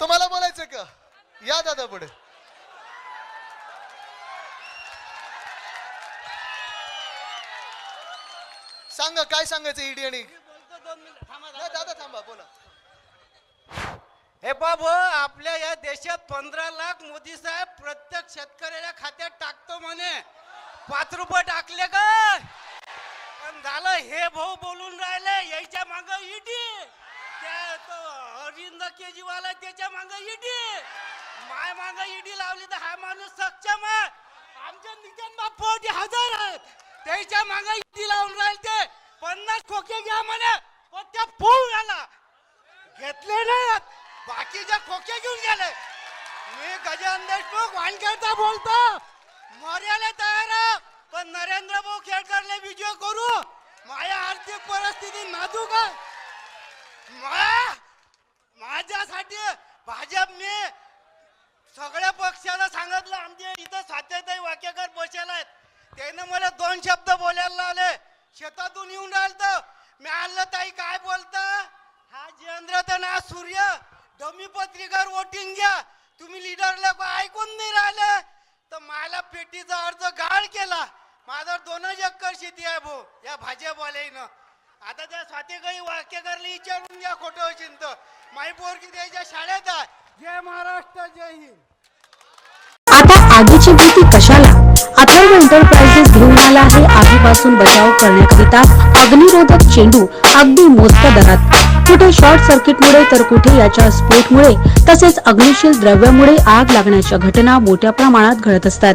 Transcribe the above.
तुम्हाला बोलायचं का? या दादा पुढे. सांगा काय सांगायचं ईडी आणि दादा थांबा बोला. हे बाबू आपल्या या देशात पंधरा लाख मोदी साहेब प्रत्येक शेतकऱ्याच्या खात्यात टाकतो म्हणे. पाच रुपये टाकले का? पण झालं हे भाऊ बोलून राहिले यायच्या माग ईडी त्या तो अरविंद केजरीवाल आहे त्याच्या माग ईडी. माय माग ईडी लावली तर हा माणूस सक्षम आहे आमच्या नितीन बाप्पावरती हजार आहेत. त्याच्या माग ईडी लावून राहिले ते. पन्नास खोके घ्या म्हणे. पण त्या फोन आला घेतले नाही बाकीच्या खोके घेऊन गेले. मी गजानन देशमुख वानखेडचा बोलतो. मर्याला तयार आहे. पण नरेंद्र भाऊ खेडकरले विजय करू. माझ्या आर्थिक परिस्थिती नाजूक आहे. मा- भाजपने भाजप मी सगळ्या पक्षाला सांगितलं आमच्या इथं सात्यताई वाक्यकर बसेल आहेत. त्यानं मला दोन शब्द बोलायला लावले. शेतातून येऊन राहिलं मी आणलं ताई काय बोलता? हा जेंद्र तर ना सूर्य. डमी पत्रिकावर वोटिंग घ्या. तुम्ही लिडरला ऐकून नाही राहिले? तर मला पेटीचा अर्ज गाळ केला. माझा दोनच एकर शेती आहे भाऊ या भाजपवाल्यानं आता त्या स्वातीकाई वाक्यकरला विचारून घ्या खोटं चिंत माई पोरगी त्याच्या शाळेत आहे. जय महाराष्ट्र जय हिंद. आता आगीची भीती कशाला? अथर्व एंटरप्राइजेस घेऊन आला आहे आगीपासून बचाव करण्याकरिता अग्निरोधक चेंडू अगदी मोजक्या दरात. कुठे शॉर्ट सर्किटमुळे तर कुठे याच्या स्फोटमुळे तसेच अग्निशील द्रव्यामुळे आग लागण्याच्या घटना मोठ्या प्रमाणात घडत असतात.